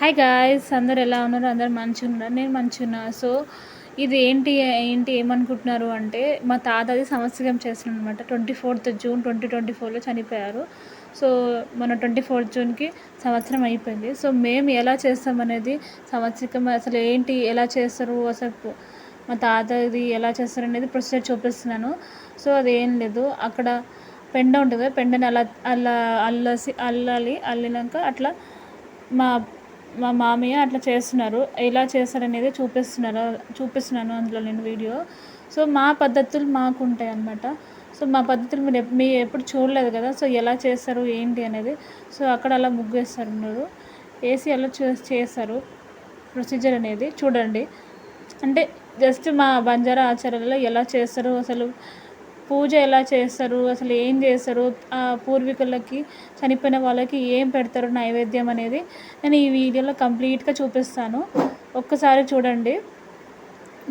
Hi guys అందరు ఎలా ఉన్నారు? అందరు మంచిగా ఉన్నారు. నేను మంచిగా ఉన్నా సో ఇది ఏంటి ఏంటి ఏమనుకుంటున్నారు అంటే మా తాతది సంవత్సరం చేస్తున్నాను అనమాట twenty fourth June twenty twenty ఫోర్లో చనిపోయారు. సో మన ట్వంటీ ఫోర్త్ జూన్కి సంవత్సరం అయిపోయింది. సో మేము ఎలా చేస్తాం అనేది సంవత్సరం అసలు ఏంటి ఎలా చేస్తారు అసలు మా తాతది ఎలా చేస్తారు అనేది ప్రొసీజర్ చూపిస్తున్నాను. సో అది ఏం లేదు. అక్కడ పెండ ఉంటుంది కదా పెండని అలా అల్లా అల్లసి అల్లాలి అల్లినాక అట్లా మా మా మామయ్య అట్లా చేస్తున్నారు. ఎలా చేస్తారనేది చూపిస్తున్నారు. చూపిస్తున్నాను అందులో నేను వీడియో. సో మా పద్ధతులు మాకు ఉంటాయి అన్నమాట. సో మా పద్ధతులు మీరు మీ ఎప్పుడు చూడలేదు కదా సో ఎలా చేస్తారు ఏంటి అనేది. సో అక్కడ అలా ముగ్గు వేస్తారు ఏసీ వేసి అలా చే- చేస్తారు. ప్రొసీజర్ అనేది చూడండి. అంటే జస్ట్ మా బంజారా ఆచారాలలో ఎలా చేస్తారు అసలు పూజ ఎలా చేస్తారు అసలు ఏం చేస్తారు ఆ పూర్వీకులకి చనిపోయిన వాళ్ళకి ఏం పెడతారు నైవేద్యం అనేది నేను ఈ వీడియోలో కంప్లీట్గా చూపిస్తాను. ఒక్కసారి చూడండి.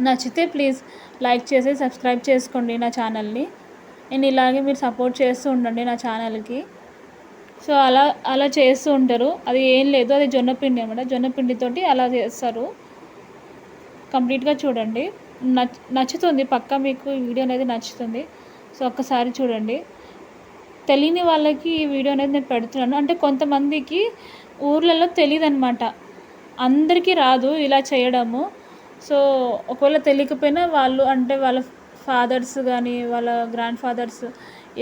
నచ్చితే ప్లీజ్ లైక్ చేసి సబ్స్క్రైబ్ చేసుకోండి నా ఛానల్ని. నేను ఇలాగే మీరు సపోర్ట్ చేస్తూ ఉండండి నా ఛానల్కి. సో అలా అలా చేస్తూ ఉంటారు. అది ఏం లేదు అది జొన్నపిండి అనమాట జొన్నపిండితోటి అలా చేస్తారు. కంప్లీట్గా చూడండి. నచ్ నచ్చుతుంది. పక్కా మీకు వీడియో అనేది నచ్చుతుంది. సో ఒక్కసారి చూడండి. తెలియని వాళ్ళకి ఈ వీడియో అనేది నేను పెడుతున్నాను. అంటే కొంతమందికి ఊర్లలో తెలియదు అనమాట అందరికీ రాదు ఇలా చేయడము. సో ఒకవేళ తెలియకపోయినా వాళ్ళు అంటే వాళ్ళ ఫాదర్స్ కానీ వాళ్ళ గ్రాండ్ ఫాదర్స్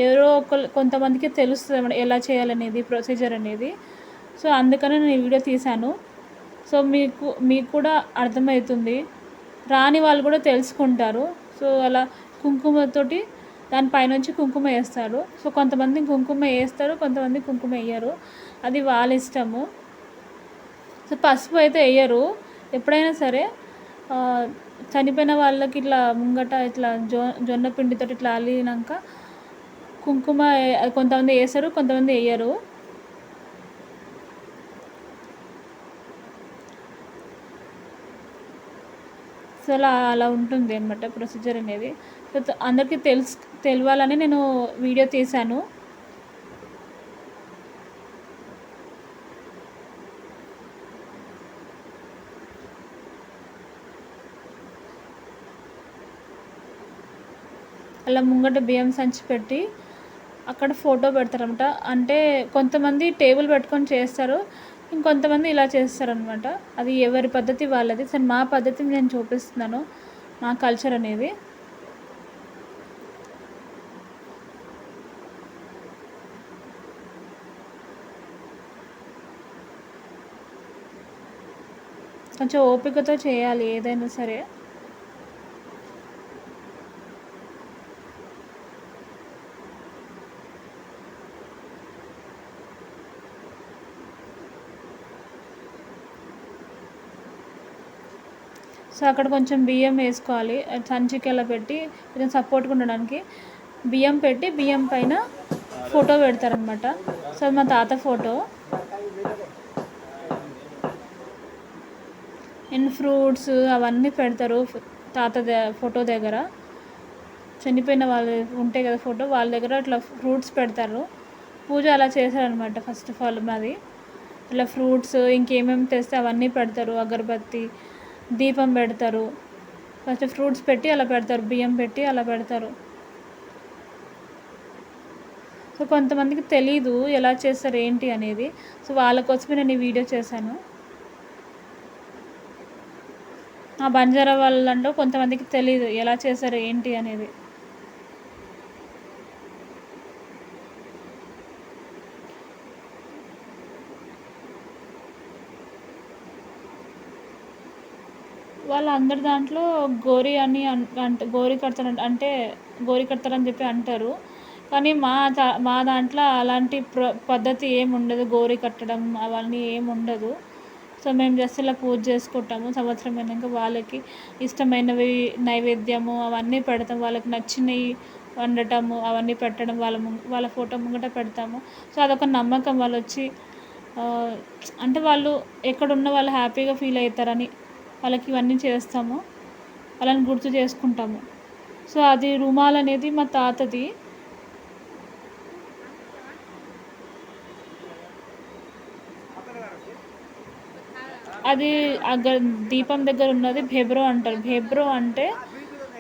ఎవరో ఒక కొంతమందికి తెలుస్తుంది ఎలా చేయాలనేది ప్రొసీజర్ అనేది. సో అందుకనే నేను ఈ వీడియో తీశాను. సో మీకు మీకు కూడా అర్థమవుతుంది. రాని వాళ్ళు కూడా తెలుసుకుంటారు. సో అలా కుంకుమతోటి దాని పైనుంచి కుంకుమ వేస్తారు. సో కొంతమంది కుంకుమ వేస్తారు కొంతమంది కుంకుమ వేయరు. అది వాళ్ళ ఇష్టము. సో పసుపు అయితే వేయరు. ఎప్పుడైనా సరే చనిపోయిన వాళ్ళకి ఇట్లా ముంగట ఇట్లా జో జొన్న పిండితో ఇట్లా అల్లినాక కుంకుమ కొంతమంది వేస్తారు కొంతమంది వేయరు. సో అలా అలా ఉంటుంది అనమాట ప్రొసీజర్ అనేది. సో అందరికీ తెలుసు తెలియాలని నేను వీడియో తీశాను. అలా ముంగట బియ్యం సంచి పెట్టి అక్కడ ఫోటో పెడతారనమాట అంటే కొంతమంది టేబుల్ పెట్టుకొని చేస్తారు. ఇంకొంతమంది ఇలా చేస్తారనమాట అది ఎవరి పద్ధతి వాళ్ళది. సరే మా పద్ధతిని నేను చూపిస్తున్నాను. మా కల్చర్ అనేది. కొంచెం ఓపికతో చేయాలి ఏదైనా సరే. సో అక్కడ కొంచెం బియ్యం వేసుకోవాలి. సంచికి అలా పెట్టి కొంచెం సపోర్ట్గా ఉండడానికి బియ్యం పెట్టి బియ్యం పైన ఫోటో పెడతారనమాట సో అది మా తాత ఫోటో. అండ్ ఫ్రూట్స్ అవన్నీ పెడతారు తాత ద- ఫోటో దగ్గర. చనిపోయిన వాళ్ళు ఉంటాయి కదా ఫోటో వాళ్ళ దగ్గర అట్లా ఫ్రూట్స్ పెడతారు. పూజ అలా చేశారనమాట ఫస్ట్ ఆఫ్ ఆల్ మాది. ఇట్లా ఫ్రూట్స్ ఇంకేమేమి తెస్తే అవన్నీ పెడతారు. అగరబత్తి దీపం పెడతారు. ఫస్ట్ ఫ్రూట్స్ పెట్టి అలా పెడతారు. బియ్యం పెట్టి అలా పెడతారు. సో కొంతమందికి తెలీదు ఎలా చేస్తారు ఏంటి అనేది. సో వాళ్ళ కోసమే నేను ఈ వీడియో చేశాను. ఆ బంజారా వాళ్ళంటూ కొంతమందికి తెలీదు ఎలా చేస్తారు ఏంటి అనేది. వాళ్ళందరి దాంట్లో గోరి అని అన్- అంటే గోరి కడతారు అంటే గోరి కడతారని చెప్పి అంటారు. కానీ మా దా మా దాంట్లో అలాంటి ప్ర పద్ధతి ఏమి ఉండదు. గోరి కట్టడం అవన్నీ ఏమి ఉండదు. సో మేము జస్ట్ ఇలా పూజ చేసుకుంటాము. సంవత్సరం అయినాక వాళ్ళకి ఇష్టమైనవి నైవేద్యము అవన్నీ పెడతాం. వాళ్ళకి నచ్చినవి వండటము అవన్నీ పెట్టడం వాళ్ళ ముంగ వాళ్ళ ఫోటో ముంగట పెడతాము. సో అదొక నమ్మకం. వాళ్ళు వచ్చి అంటే వాళ్ళు ఎక్కడున్న వాళ్ళు హ్యాపీగా ఫీల్ అవుతారని వాళ్ళకి ఇవన్నీ చేస్తాము. వాళ్ళని గుర్తు చేసుకుంటాము. సో అది రుమాల్ అనేది మా తాతది. అది దీపం దగ్గర ఉన్నది భెబ్రో అంటారు. భెబ్రో అంటే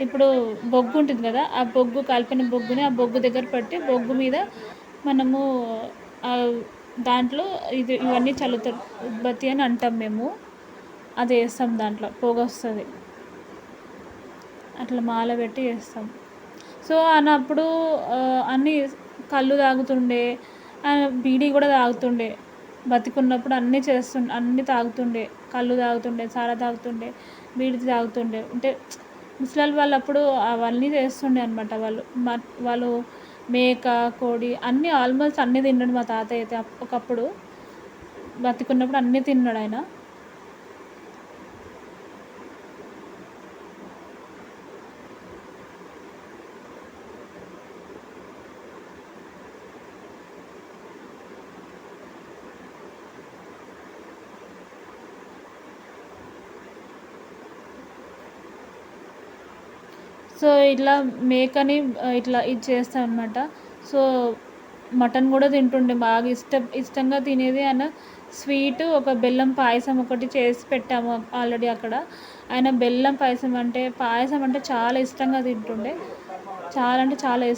ఇప్పుడు బొగ్గు ఉంటుంది కదా ఆ బొగ్గు కలిపిన బొగ్గుని ఆ బొగ్గు దగ్గర పెట్టి బొగ్గు మీద మనము దాంట్లో ఇది ఇవన్నీ చల్లుతారు. ఉత్పత్తి అని అంటాం మేము. అది వేస్తాం దాంట్లో పొగ వస్తుంది. అట్లా మాల పెట్టి చేస్తాం సో అన్నప్పుడు అన్నీ కళ్ళు తాగుతుండే బీడీ కూడా తాగుతుండే. బతికున్నప్పుడు అన్నీ చేస్తుండే అన్నీ తాగుతుండే. కళ్ళు తాగుతుండే సారా తాగుతుండే బీడి తాగుతుండే. అంటే ముసలి వాళ్ళు అప్పుడు అవన్నీ చేస్తుండే అనమాట వాళ్ళు. మ వాళ్ళు మేక కోడి అన్నీ ఆల్మోస్ట్ అన్నీ తిన్నాడు మా తాతయ్య అయితే ఒకప్పుడు. బతికున్నప్పుడు అన్నీ తిన్నాడు ఆయన. సో ఇట్లా మేకని ఇట్లా ఇది చేస్తాం అనమాట సో మటన్ కూడా తింటుండే బాగా ఇష్టం ఇష్టంగా తినేది. ఆయన స్వీట్ ఒక బెల్లం పాయసం ఒకటి చేసి పెట్టాము ఆల్రెడీ అక్కడ. ఆయన బెల్లం పాయసం అంటే పాయసం అంటే చాలా ఇష్టంగా తింటుండే. చాలా అంటే చాలా ఇష్టం.